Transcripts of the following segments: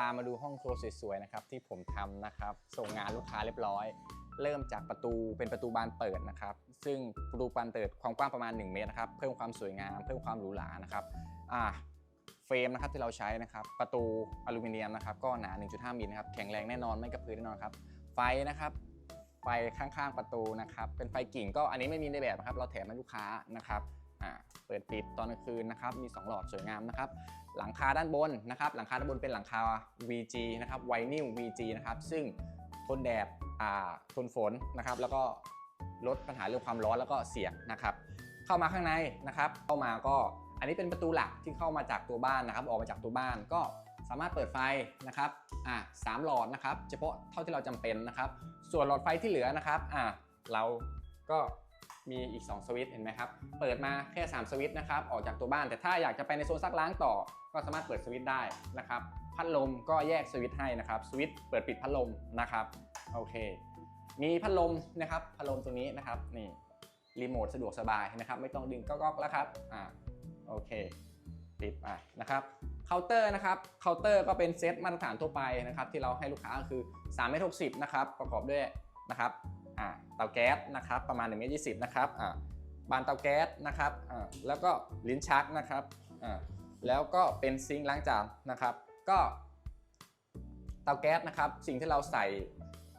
ามาดูห้องครัวสวยๆนะครับที่ผมทำนะครับ ส่งงานลูกค้าเรียบร้อย เริ่มจากประตูเป็นประตูบานเปิดนะครับ ซึ่งประตูบานเปิดความกว้างประมาณ 1 เมตรนะครับ เพิ่มความสวยงาม เพิ่มความหรูหรานะครับอ่าเฟรมนะครับที่เราใช้นะครับประตูอลูมิเนียมนะครับก็หนา 1.5 มิลนะครับแข็งแรงแน่นอนไม่กระพือแน่นอนครับไฟนะครับไฟข้างๆประตูนะครับเป็นไฟกิ่งก็อันนี้ไม่มีในแบบนะครับเราแถมให้ลูกค้านะครับ อ่าเปิดปิดตอนกลางคืนนะครับมี 2 หลอดสวยงามนะครับหลังคาด้านบนนะครับหลังคาด้านบนเป็นหลังคา VG นะครับไวนิล VG นะครับซึ่งทนแดดอ่าทนฝนนะครับแล้วก็ลดปัญหาเรื่องความร้อนแล้วก็เสียงนะครับเข้ามาข้างในนะครับเข้ามาก็อันนี้เป็นประตูหลักที่เข้ามาจากตัวบ้านนะครับ ออกมาจากตัวบ้านก็สามารถเปิดไฟนะครับอ่าสามหลอดนะครับเฉพาะเท่าที่เราจำเป็นนะครับ ส่วนหลอดไฟที่เหลือนะครับอ่าเราก็ มีอีก 2 สวิตช์เห็นไหมครับ เปิดมาแค่ 3 สวิตช์นะครับ ออกจากตัวบ้าน แต่ถ้าอยากจะไปในโซนซักล้างต่อ ก็สามารถเปิดสวิตช์ได้นะครับ พัดลมก็แยกสวิตช์ให้นะครับ สวิตช์เปิดปิดพัดลมนะครับ โอเค มีพัดลมนะครับ พัดลมตัวนี้นะครับ นี่ รีโมทสะดวกสบายนะครับ ไม่ต้องดึงก๊อกๆแล้วครับ อ่า โอเค ปิดไปนะครับ เคาน์เตอร์นะครับ เคาน์เตอร์ก็เป็นเซตมาตรฐานทั่วไปนะครับ ที่เราให้ลูกค้าก็คือ3เมตร60นะครับ ประกอบด้วยนะครับ เตาแก๊สนะครับประมาณ1เมตร20นะครับอ่าบานเตาแก๊สนะครับอ่าแล้วก็ลิ้นชักนะครับอ่าแล้วก็เป็นซิงค์ล้างจานนะครับ ก็เตาแก๊สนะครับ สิ่งที่เราใส่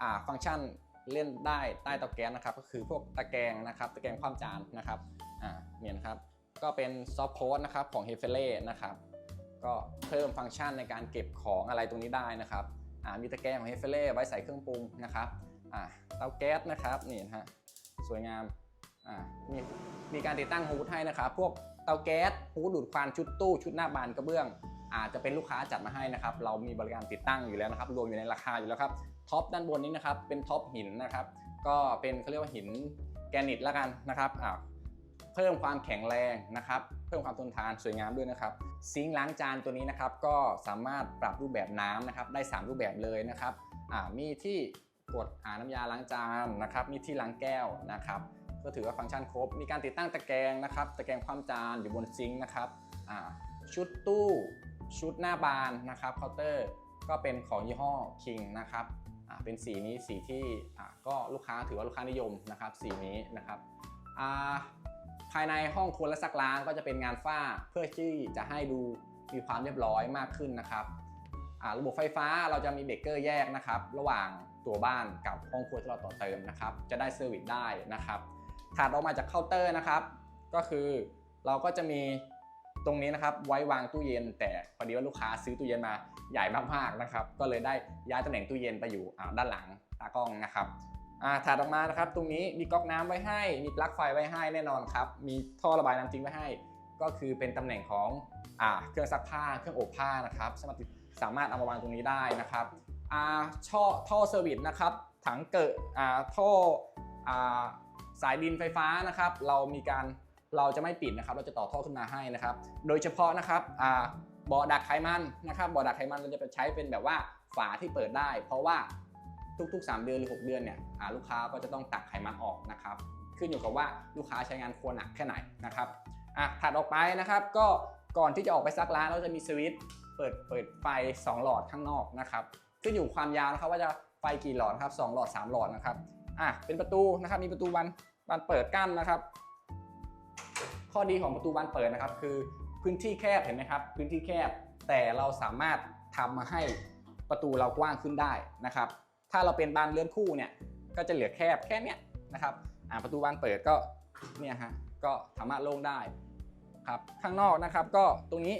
อ่าฟังก์ชันเล่นได้ใต้เตาแก๊สนะครับ ก็คือพวกตะแกรงนะครับ ตะแกรงคว่ำจานนะครับอ่าเนี่ยนะครับ ก็เป็นซอฟต์โค้ดนะครับของ h e f e l e นะครับ ก็เพิ่มฟังก์ชันในการเก็บของอะไรตรงนี้ได้นะครับอ่ามีตะแกรงของ h e f e l e ไว้ใส่เครื่องปรุงนะครับ อ่าเตาแก๊สนะครับนี่นะฮะสวยงามอ่ามีมีการติดตั้งฮูดให้นะครับ พวกเตาแก๊สฮูดดูดควันชุดตู้ชุดหน้าบานกระเบื้อง อาจจะเป็นลูกค้าจัดมาให้นะครับ เรามีบริการติดตั้งอยู่แล้วนะครับ รวมอยู่ในราคาอยู่แล้วครับท็อปด้านบนนี้นะครับเป็นท็อปหินนะครับ ก็เป็นเขาเรียกว่าหินแกรนิตล้วกันนะครับอ่าเพิ่มความแข็งแรงนะครับ เพิ่มความทนทานสวยงามด้วยนะครับ ซิงค์ล้างจานตัวนี้นะครับ ก็สามารถปรับรูปแบบน้ำนะครับ ได้ 3 รูปแบบเลยนะครับมีที่ กดอ่าน้ำยาล้างจานนะครับมีที่ล้างแก้วนะครับก็ถือว่าฟังก์ชันครบ มีการติดตั้งตะแกรงนะครับตะแกรงคว่ำจานอยู่บนซิงค์นะครับชุดตู้ชุดหน้าบานนะครับเคาน์เตอร์ก็เป็นของยี่ห้อ King นะครับเป็นสีนี้สีที่ก็ลูกค้าถือว่าลูกค้านิยมนะครับสีนี้นะครับภายในห้องครัวและซักล้างก็จะเป็นงานฝ้าเพื่อที่จะให้ดูมีความเรียบร้อยมากขึ้นนะครับระบบไฟฟ้าเราจะมีเบรกเกอร์แยกนะครับ ระหว่าง ตัวบ้านกับห้องครัวที่เราต่อเติมนะครับ จะได้เซอร์วิสได้นะครับถัดออกมาจากเคาน์เตอร์นะครับ ก็คือเราก็จะมีตรงนี้นะครับไว้วางตู้เย็น แต่พอดีว่าลูกค้าซื้อตู้เย็นมาใหญ่มากๆนะครับ ก็เลยได้ย้ายตำแหน่งตู้เย็นไปอยู่ด้านหลังตากล้องนะครับอ่าถัดออกมานะครับ ตรงนี้มีก๊อกน้ำไว้ให้ มีปลั๊กไฟไว้ให้แน่นอนครับ มีท่อระบายน้ำทิ้งไว้ให้ ก็คือเป็นตำแหน่งของอเครื่องซักผ้า เครื่องอบผ้านะครับสามารถสามารถเอามาวางตรงนี้ได้นะครับ ช่อท่อเซอร์วิสนะครับ ถังเกิดอ่าท่ออ่าสายดินไฟฟ้านะครับ เรามีการเราจะไม่ปิดนะครับ เราจะต่อท่อขึ้นมาให้นะครับ โดยเฉพาะนะครับอ่าบ่อดักไขมันนะครับบ่อดักไขมันเราจะไปใช้เป็นแบบว่าฝาที่เปิดได้ เพราะว่าทุกๆ 3 เดือนหรือ 6 เดือนเนี่ยอ่าลูกค้าก็จะต้องตักไขมันออกนะครับ ขึ้นอยู่กับว่าลูกค้าใช้งานครัวหนักแค่ไหนนะครับอะถัดออกไปนะครับ ก็ก่อนที่จะออกไปซักร้านเราจะมีสวิตช์เปิดเปิดไฟ 2 หลอดข้างนอกนะครับ ขึ้นอยู่ความยาวนะครับว่าจะไฟกี่หลอดครับ2หลอด 3 หลอดนะครับอะเป็นประตูนะครับมีประตูบานบานเปิดกั้นนะครับ ข้อดีของประตูบานเปิดนะครับ คือพื้นที่แคบเห็นไหมครับ พื้นที่แคบแต่เราสามารถทำมาให้ประตูเรากว้างขึ้นได้นะครับ ถ้าเราเป็นบานเลื่อนคู่เนี่ยก็จะเหลือแคบแค่เนี้ยนะครับอ่าประตูบานเปิดก็เนี่ยฮะก็สามารถโล่งได้ครับข้างนอกนะครับ ก็ตรงนี้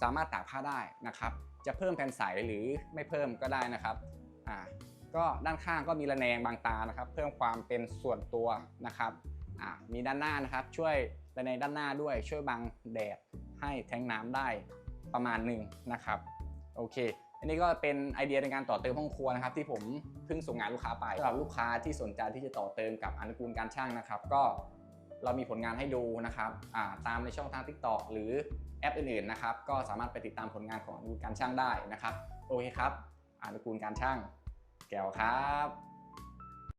สามารถตากผ้าได้นะครับ จะเพิ่มแผ่นใสหรือไม่เพิ่มก็ได้นะครับอ่าก็ด้านข้างก็มีระแนงบางตานะครับ เพิ่มความเป็นส่วนตัวนะครับอ่ามีด้านหน้านะครับ ช่วยระแนงด้านหน้าด้วยช่วยบังแดดให้แทงน้ำได้ประมาณหนึ่งนะครับโอเค อันนี้ก็เป็นไอเดียในการต่อเติมห้องครัวนะครับ ที่ผมเพิ่งส่งงานลูกค้าไปสำหรับลูกค้าที่สนใจที่จะต่อเติมกับอนุกูลการช่างนะครับ ก็ เรามีผลงานให้ดูนะครับตามในช่องทาง TikTok หรือแอปอื่นๆนะครับก็สามารถไปติดตามผลงานของอนุกูลการช่างได้นะครับ โอเคครับอนุกูลการช่าง แก้วครับ